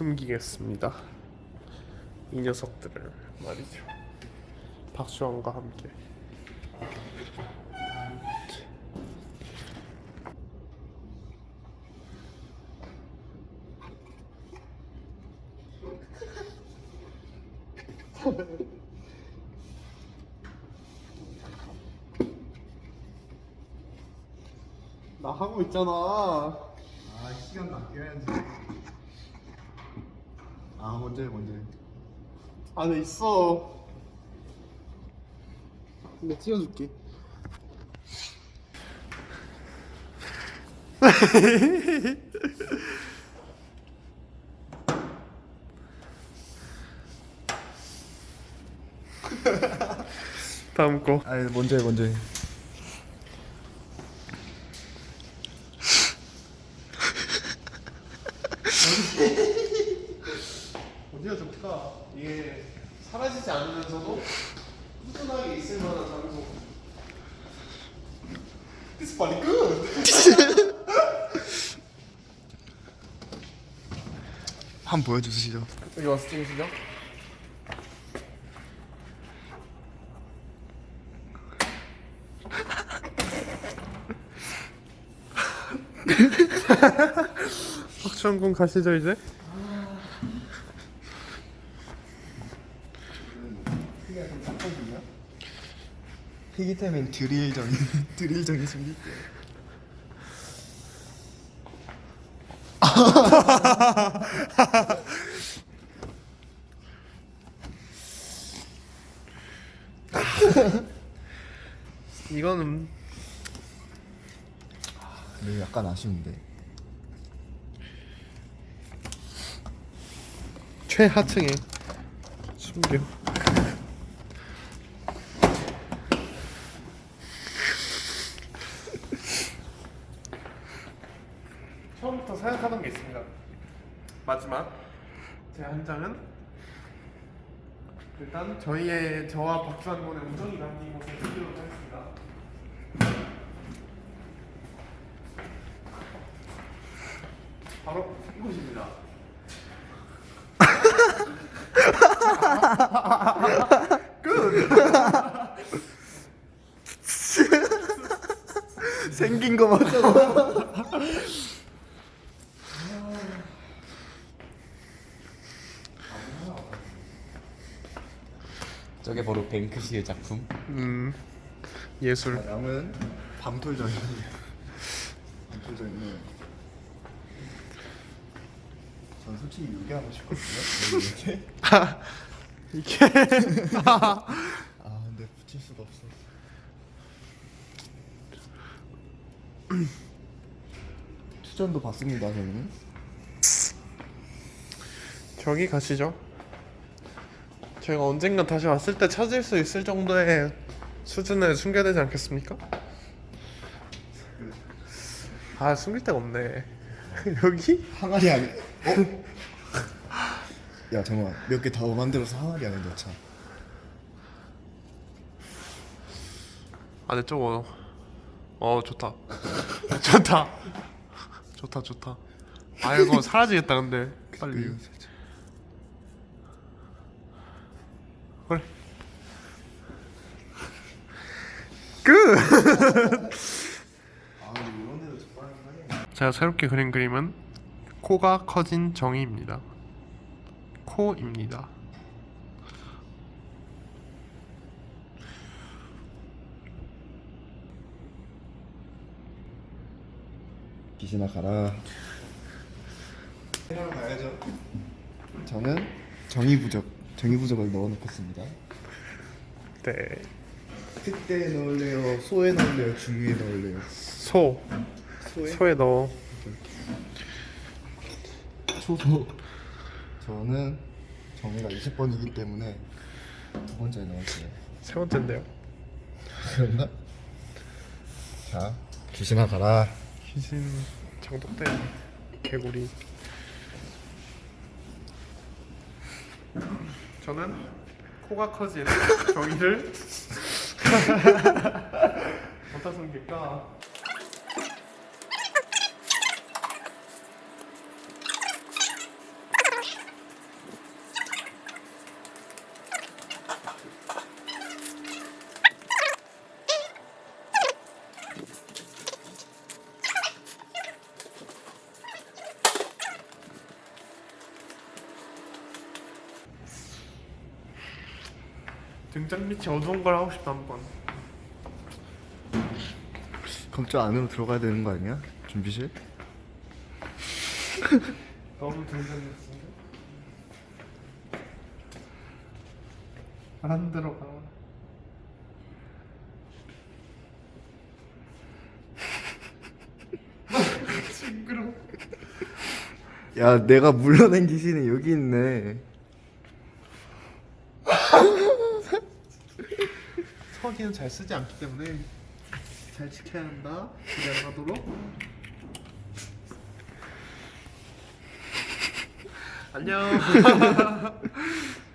숨기겠습니다. 이 녀석들을 말이죠. 박수원과 함께. 나 하고 있잖아. 아 시간 낚여야지 아 먼저 해 먼저 해 안에 있어. 근데 찍어줄게. 다음 거. 아 먼저 해 먼저 해 좋다. 이게 사라지지 않으면서도 꾸준하게 있을 만한 장소. This body good. 한번 보여주시죠 여기 와서 찍으시죠. 박수원군 가시죠 이제. 희귀템인 드릴 정이 드릴 정이 숨길게 이거는 근데 약간 아쉬운데 최하층에 숨겨. 처음부터 생각하던 게 있습니다. 마지막 제 한 장은 일단 저희의 저와 박수한군의 우정이 담긴 곳에 드리도록 하겠습니다. 바로 이곳입니다. 생긴 거 맞잖아 저게 바로 뱅크시의 작품. 음 예술. 양은 밤톨정이 밤톨정이 전 솔직히 이게 하고 싶거든요. 이렇게 이게? 아 근데 붙일 수가 없어. 투전도 봤습니다 저는. 저기 가시죠. 저희가 언젠가 다시 왔을 때 찾을 수 있을 정도의 수준에 숨겨야 되지 않겠습니까? 아 숨길 데가 없네. 여기? 항아리 안에 어? 야 잠깐만 몇 개 더 만들어서 항아리 안에 넣자 안에 저거. 어 좋다. 좋다. 좋다 좋다. 아 이거 사라지겠다 근데 빨리. 그 그래. 끝. 제가 새롭게 그린 그림은 코가 커진 정의입니다. 코입니다. 귀신아 가라 해러 가야죠 저는 정의부적 정의부적을 넣어 놓겠습니다 네. 그때 넣을래요 소에 넣을래요 중위에 넣을래요 소. 소에? 소에 넣어. 초소 저는 정의가 20번이기 때문에 두 번째에 넣을게요 세 번째인데요. 그런가? 자 귀신아 가라 귀신 장독대 개구리. 저는 코가 커진 정의를 어디다 숨길까? 등장 밑이 어두운 걸 하고 싶다 한번. 그럼 저 안으로 들어가야 되는 거 아니야? 준비실? 너무 등장 밑인데. 안 들어가. 징그러. 야 내가 물러낸 귀신이 여기 있네 서기는 잘 쓰지 않기 때문에 잘 지켜야 한다. 불안하도록. 안녕. 컷.